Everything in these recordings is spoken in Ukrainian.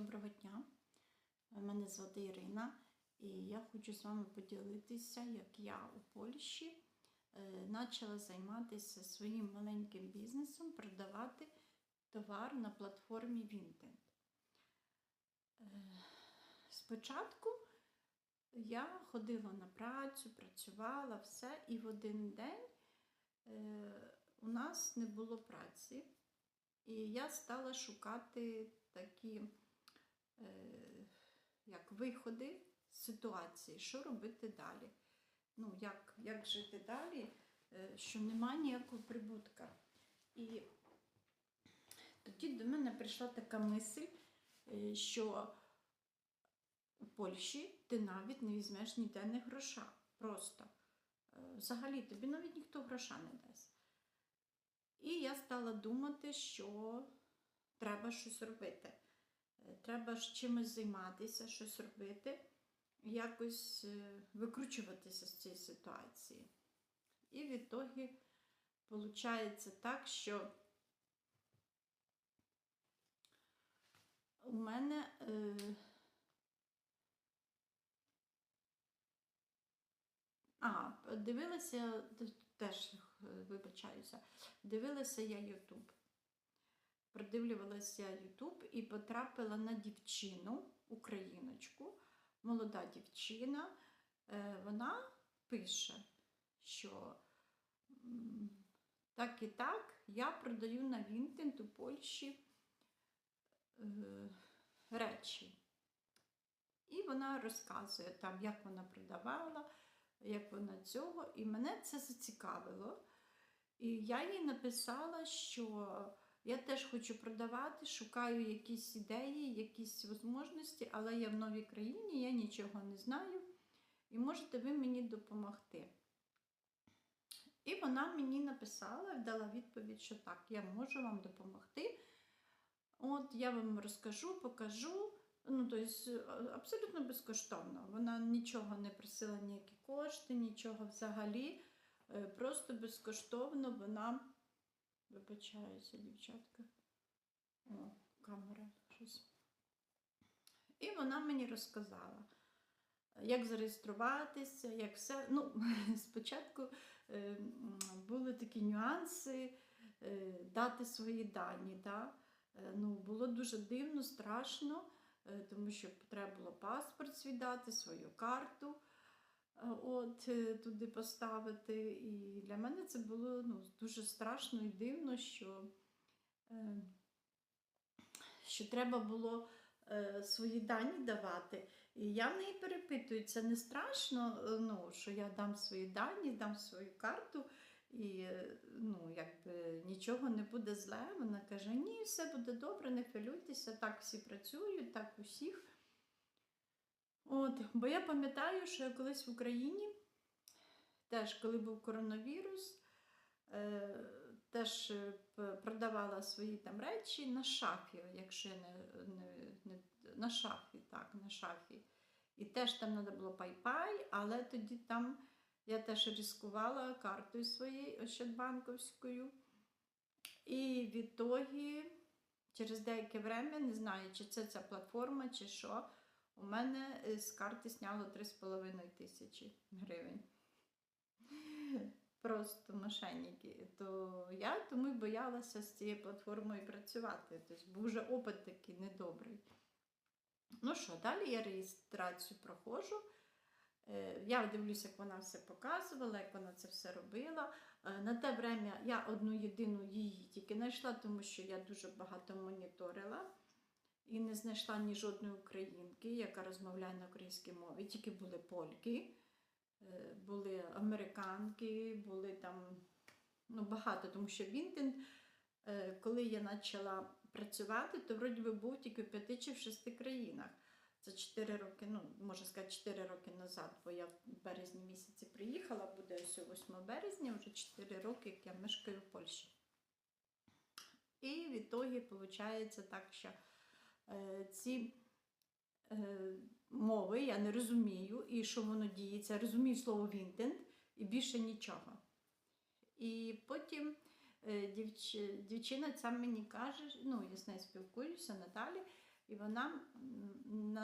Доброго дня. Мене звати Ірина, і я хочу з вами поділитися, як я у Польщі е, почала займатися своїм маленьким бізнесом, продавати товар на платформі Vinted. Е, Спочатку я ходила на працю, працювала все, і в один день е, у нас не було праці. І я стала шукати такі е, як виходи з ситуації, що робити далі. Ну, як, як жити далі, е, що немає ніякого прибутка. І тоді до мене прийшла така мисль, е, що у Польщі ти навіть не візьмеш ніде не гроша. Просто. Е, Взагалі тобі навіть ніхто гроша не дасть. І я стала думати, що треба щось робити. Е, Треба ж чимось займатися, щось робити, якось е, викручуватися з цієї ситуації. І відтоді виходить так, що у мене е, А, дивилася, теж е, вибачаюся, дивилася я Ютуб. Продивлювалася Ютуб і потрапила на дівчину, україночку, молода дівчина. Е, Вона пише, що так і так я продаю на Вінтент у Польщі е, речі. І вона розказує там, як вона продавала, як вона цього. І мене це зацікавило. І я їй написала, що я теж хочу продавати, шукаю якісь ідеї, якісь можливості, але я в новій країні, я нічого не знаю. І можете ви мені допомогти. І вона мені написала, дала відповідь, що так, я можу вам допомогти. От я вам розкажу, покажу. Ну, тобто, абсолютно безкоштовно. Вона нічого не просила, ніякі кошти, нічого взагалі. Е, Просто безкоштовно вона, вибачаюся, дівчатка. О, камера щось. І вона мені розказала, як зареєструватися, як все. Ну, спочатку е, були такі нюанси, е, дати свої дані. Да? Е, Ну, було дуже дивно, страшно, тому що треба було паспорт свій дати, свою карту от, е, туди поставити. І для мене це було ну, дуже страшно і дивно, що, е, що треба було е, свої дані давати. І я в неї перепитую, це не страшно, е, ну, що я дам свої дані, дам свою карту. І е, ну, якби нічого не буде зле. Вона каже: ні, все буде добре, не хвилюйтеся, так всі працюють, так усіх. От, бо я пам'ятаю, що я колись в Україні, теж коли був коронавірус, е, теж е, продавала свої там речі на шафі, якщо не, не, не на шафі, так, на шафі. І теж там треба було пай-пай, але тоді там я теж ризикувала картою своєю Ощадбанковською. І відтоді, через деяке время, не знаю, чи це ця платформа, чи що, у мене е, з карти зняло 3,5 тисячі гривень. Просто мошенники. То я тому й боялася з цією платформою працювати. Тобто був вже опит такий недобрий. Ну що, далі я реєстрацію проходжу. Е, Я дивлюся, як вона все показувала, як вона це все робила. Е, На те время я одну єдину її тільки знайшла, тому що я дуже багато моніторила і не знайшла ні жодної українки, яка розмовляє на українській мові. Тільки були польки, е, були американки, були там ну, багато, тому що Вінтен, е, коли я почала працювати, то вроді би був тільки в п'яти чи в шести країнах. Це 4 роки, ну, можна сказати, 4 роки назад, бо я в березні місяці приїхала, буде ось 8 березня, вже 4 роки, як я мешкаю в Польщі. І відтоді виходить так, що ці е, мови я не розумію, і що воно діється. Я розумію слово Вінтенд і більше нічого. І потім е, дівч... дівчина ця мені каже, ну, я з нею спілкуюся, Наталі, І вона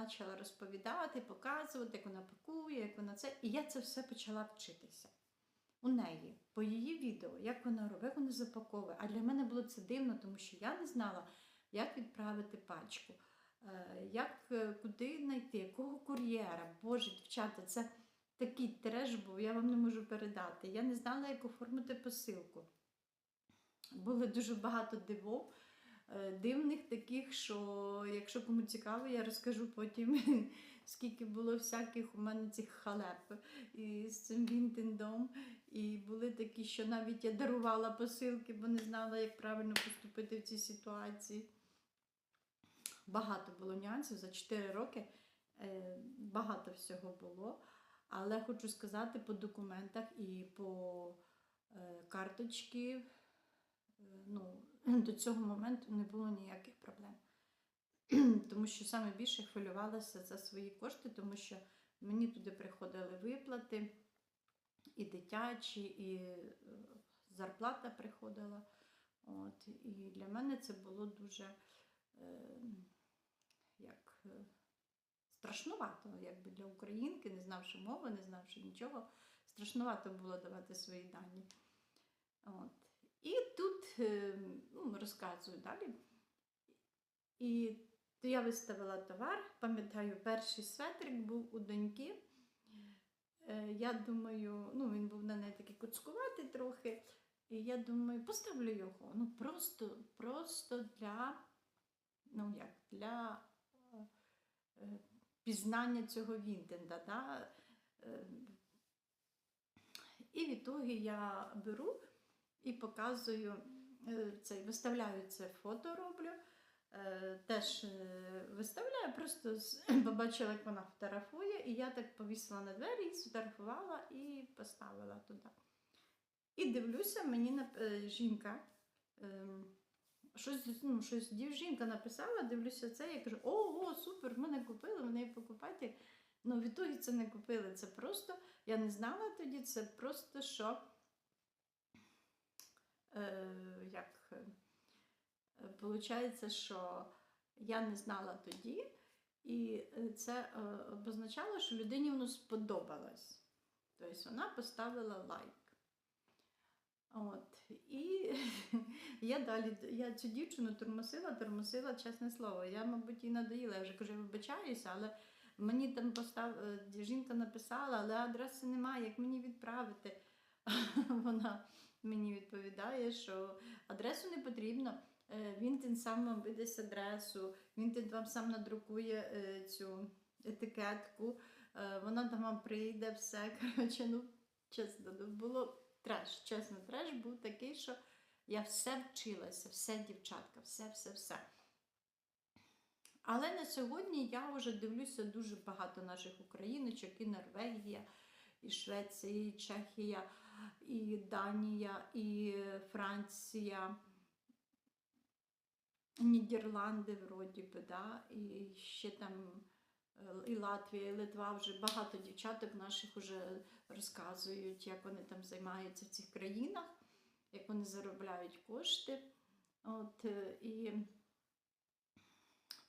почала розповідати, показувати, як вона пакує, як вона це. І я це все почала вчитися у неї, по її відео, як вона робить, як вона запаковує. А для мене було це дивно, тому що я не знала, як відправити пачку, е, як е, куди знайти, якого кур'єра. Боже, дівчата, це такий треш був, я вам не можу передати. Я не знала, як оформити посилку. Було дуже багато дивов. е, Дивних таких, що якщо кому цікаво, я розкажу потім, скільки було всяких у мене цих халеп і з цим Вінтендом. І були такі, що навіть я дарувала посилки, бо не знала, як правильно поступити в цій ситуації. Багато було нюансів за 4 роки, е, багато всього було. Але хочу сказати, по документах і по е, карточці, е, ну, до цього моменту не було ніяких проблем. Тому що саме більше хвилювалася за свої кошти, тому що мені туди приходили виплати, і дитячі, і зарплата приходила. От, і для мене це було дуже як е, страшнувато, якби для українки, не знавши мови, не знавши нічого, страшнувато було давати свої дані. От. І тут е, ну, розказую далі. І то я виставила товар, пам'ятаю, перший светрик був у доньки. Е, Я думаю, ну він був на неї такий куцкуватий трохи. І я думаю, поставлю його. Ну просто, просто для, ну як, для пізнання цього Вінтенда. Да? Е, І відтоді я беру і показую е, цей, виставляю це фото роблю. Е, Теж е, виставляю, просто побачила, як вона фотографує, і я так повісила на двері, сфотографувала і поставила туди. І дивлюся, мені е, жінка. Щось, ну, щось дівжінка написала, дивлюся це, я кажу, ого, супер, в мене купили, в неї покупатель. Ну, відтоді це не купили. Це просто, я не знала тоді, це просто що. Е, як, е, Получається, що я не знала тоді, і е, це е, обозначало, що людині воно сподобалось. Тобто вона поставила лайк. От. І я далі я цю дівчину тормосила, тормосила, чесне слово. Я, мабуть, їй надоїла. Я вже кажу, вибачаюся, але мені там постав... е, жінка написала, але адреси немає, як мені відправити. Вона мені відповідає, що адресу не потрібно. Е, Він тим сам вам видасть адресу, він тим вам сам надрукує е, цю етикетку, вона там вам прийде, все. Коротше, ну, чесно, ну, було треш. Чесно, треш був такий, що я все вчилася, все, дівчатка, все, все, все. Але на сьогодні я вже дивлюся дуже багато наших україночок, і Норвегія, і Швеція, і Чехія, і Данія, і Франція. Нідерланди, вроді би, да? і ще там і Латвія, і Литва вже багато дівчаток наших вже розказують, як вони там займаються в цих країнах, як вони заробляють кошти. От, е, і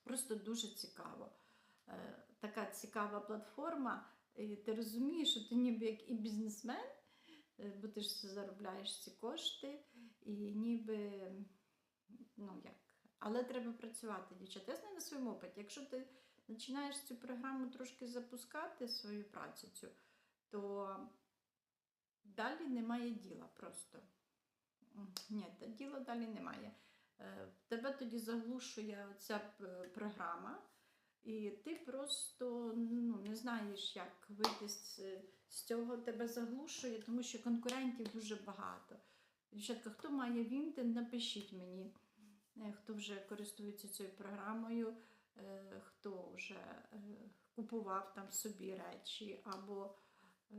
просто дуже цікаво. Е, Така цікава платформа. І ти розумієш, що ти ніби як і бізнесмен, е, бо ти ж заробляєш ці кошти, і ніби, ну як. Але треба працювати, дівчата. Я знаю на своєму опиті. Якщо ти починаєш цю програму трошки запускати, свою працю цю, то далі немає діла просто. Ні, діла далі немає. Е, Тебе тоді заглушує ця програма, і ти просто ну, не знаєш, як вийти з, з цього, тебе заглушує, тому що конкурентів дуже багато. Дівчатка, хто має Вінтен, напишіть мені е, хто вже користується цією програмою, е, хто вже е, купував там собі речі або е,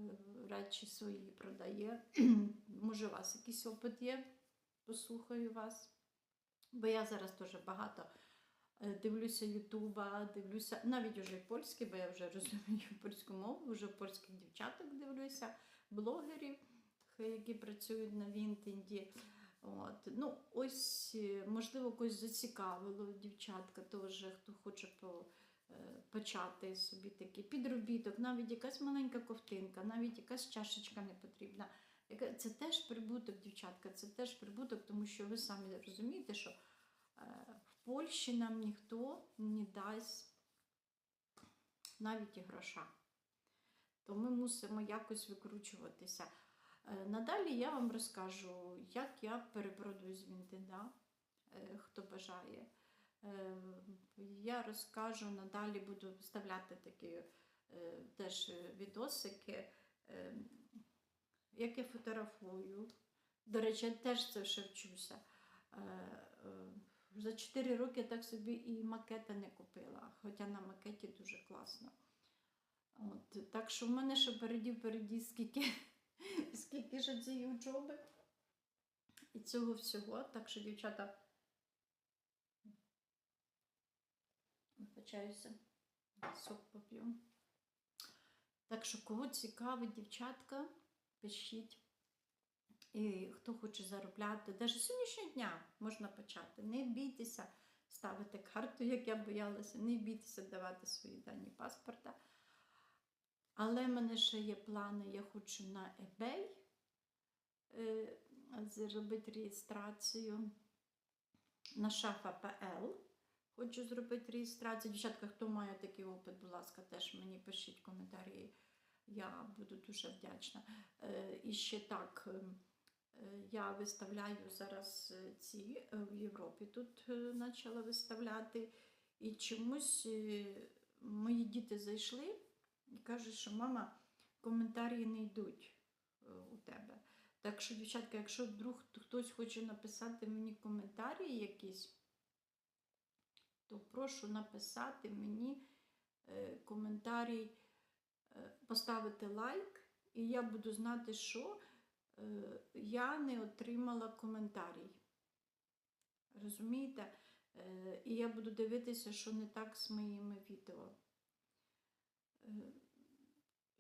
речі свої продає. Може, у вас якийсь опит є? Послухаю вас. Бо я зараз дуже багато е, дивлюся Ютуба, дивлюся навіть уже польське, бо я вже розумію польську мову, вже польських дівчаток дивлюся, блогерів, які працюють на Вінтенді. От. Ну, ось, е, можливо, когось зацікавило дівчатка, теж, хто хоче по, е, почати собі такий підробіток, навіть якась маленька ковтинка, навіть якась чашечка не потрібна. Це теж прибуток, дівчатка, це теж прибуток, тому що ви самі розумієте, що е, в Польщі нам ніхто не дасть навіть і гроша. То ми мусимо якось викручуватися. Е, Надалі я вам розкажу, як я перепродаю з Вінтина, е, хто бажає. Е, Я розкажу, надалі буду вставляти такі теж відосики, як я фотографую. До речі, я теж це ще вчуся. За 4 роки я так собі і макета не купила, хоча на макеті дуже класно. От, так що в мене ще впереді, впереді скільки, скільки ж цієї учоби і цього всього. Так що, дівчата, вибачаюся, сок поп'ю. Так що, кого цікавить, дівчатка, пишіть. І хто хоче заробляти, навіть сьогоднішнього дня можна почати. Не бійтеся ставити карту, як я боялася, не бійтеся давати свої дані паспорта. Але в мене ще є плани, я хочу на eBay зробити реєстрацію на шафа.пл. Хочу зробити реєстрацію. Дівчатка, хто має такий опит, будь ласка, теж мені пишіть коментарі. Я буду дуже вдячна. Е, І ще так, е, е, я виставляю зараз е, ці е, в Європі. Тут е, почала виставляти. І чомусь е, мої діти зайшли і кажуть, що мама, коментарі не йдуть е, у тебе. Так що, дівчатка, якщо вдруг хтось хоче написати мені коментарі якісь, то прошу написати мені е, коментарі, е, поставити лайк, і я буду знати, що е, я не отримала коментарій. Розумієте? І я буду дивитися, що не так з моїми відео.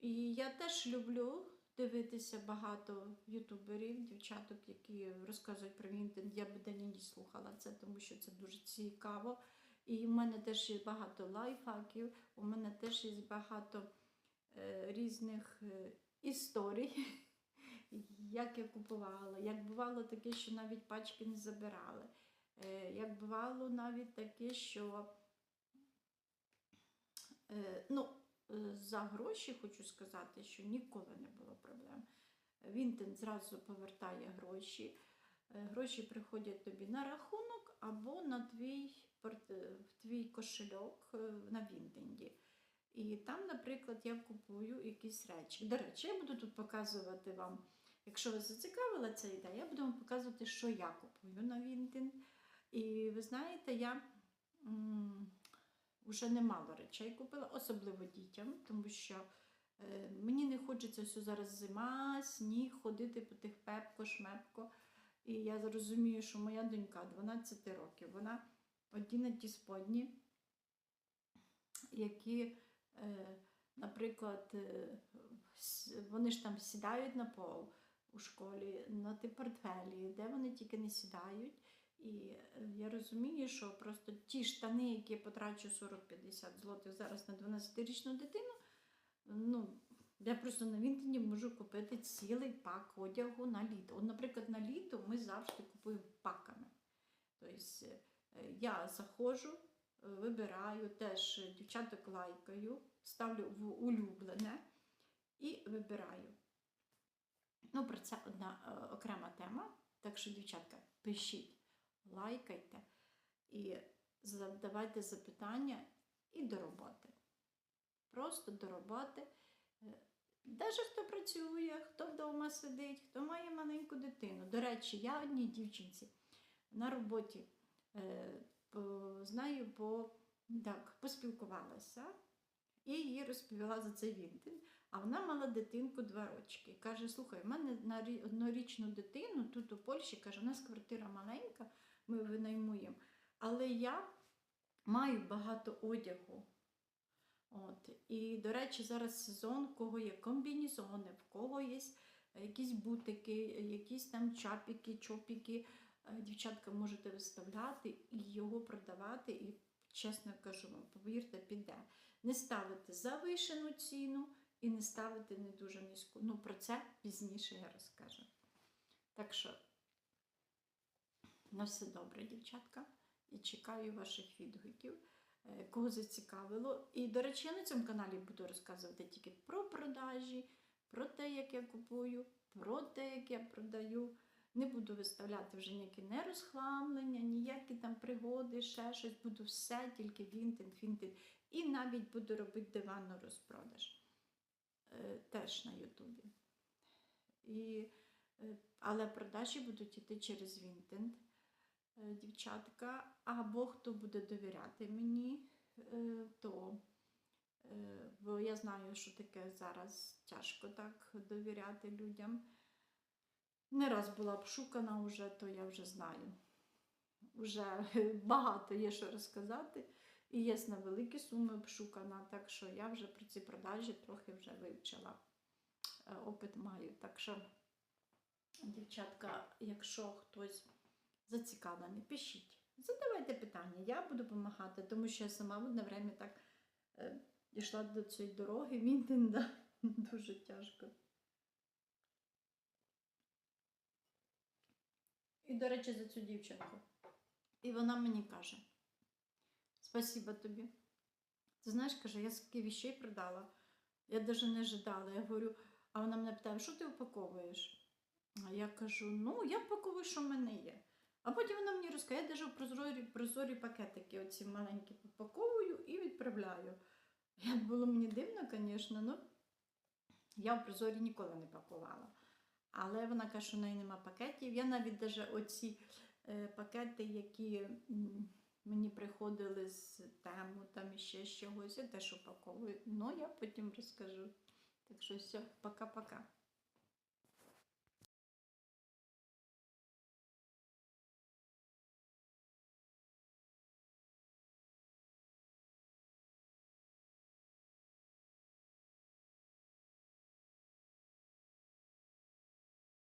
І я теж люблю дивитися багато ютуберів, дівчаток, які розказують про Вінтен. Я би день слухала це, тому що це дуже цікаво. І в мене теж є багато лайфхаків, у мене теж є багато е, різних е, історій, як я купувала, як бувало таке, що навіть пачки не забирали. Е, як бувало навіть таке, що е, ну, за гроші хочу сказати, що ніколи не було проблем. Він зразу повертає гроші. Е, Гроші приходять тобі на рахунок або на твій, в твій кошельок е, на Вінтенді. І там, наприклад, я купую якісь речі. До речі, я буду тут показувати вам, якщо вас зацікавила ця ідея, я буду вам показувати, що я купую на Вінтен. І ви знаєте, я вже немало речей купила, особливо дітям, тому що е, мені не хочеться все зараз зима, сніг, ходити по тих пепко, шмепко. І я зрозумію, що моя донька 12 років, вона одіне ті сподні, які, е, наприклад, е, вони ж там сідають на пол у школі, на ті портфелі, де вони тільки не сідають. І е, я розумію, що просто ті штани, які я потрачу 40-50 злотих зараз на 12-річну дитину, ну, я просто на Вінтоні можу купити цілий пак одягу на літо. От, наприклад, на літо ми завжди купуємо паками. Тобто е, я заходжу, вибираю теж дівчаток лайкаю, ставлю в улюблене і вибираю. Ну, про це одна е, окрема тема. Так що, дівчатка, пишіть, лайкайте і задавайте запитання і до роботи. Просто до роботи. Навіть хто працює, хто вдома сидить, хто має маленьку дитину. До речі, я одній дівчинці на роботі е, знаю, по, так, поспілкувалася і їй розповіла за цей Вінтин. А вона мала дитинку два рочки. Каже: слухай, в мене на однорічну дитину тут у Польщі, каже, у нас квартира маленька, ми винаймуємо. Але я маю багато одягу. От. І, до речі, зараз сезон, в кого є комбінезони, в кого є якісь бутики, якісь там чапіки, чопіки. Е, Дівчатка можете виставляти і його продавати, і чесно кажу вам, повірте, піде. Не ставити завишену ціну і не ставити не дуже низьку. Ну, про це пізніше я розкажу. Так що, на все добре, дівчатка, і чекаю ваших відгуків, е, кого зацікавило. І, до речі, я на цьому каналі буду розказувати тільки про продажі, про те, як я купую, про те, як я продаю. Не буду виставляти вже ніякі не розхламлення, ніякі там пригоди, ще щось. Буду все, тільки вінтинг, вінтинг. І навіть буду робити диванну розпродаж. Е, теж на Ютубі. І, е, але продажі будуть йти через Вінтенд, е, дівчатка. Або хто буде довіряти мені, е, то е, бо я знаю, що таке зараз тяжко так довіряти людям. Не раз була обшукана вже, то я вже знаю. Вже багато є що розказати. І є на великі суми обшукана, так що я вже про ці продажі трохи вже вивчила. Е, Опит маю. Так що, дівчатка, якщо хтось зацікавлений, пишіть. Задавайте питання, я буду допомагати, тому що я сама в одне время так е, йшла до цієї дороги, Вінтенда. Дуже тяжко. І, до речі, за цю дівчинку. І вона мені каже: Спасибо тобі. Ти знаєш, каже, я скільки віщей продала. Я навіть не ожидала. Я говорю, а вона мене питає, що ти упаковуєш? А я кажу, ну, я впаковую, що в мене є. А потім вона мені розкаже, я навіть прозорі, прозорі пакетики, оці маленькі попаковую і відправляю. Як було мені дивно, звісно, ну я в прозорі ніколи не пакувала. Але вона каже, що в неї нема пакетів. Я навіть даже оці е, пакети, які мені приходили з тему, там іще з чогось, я теж упаковую. Ну, я потім розкажу. Так що все, пока-пока.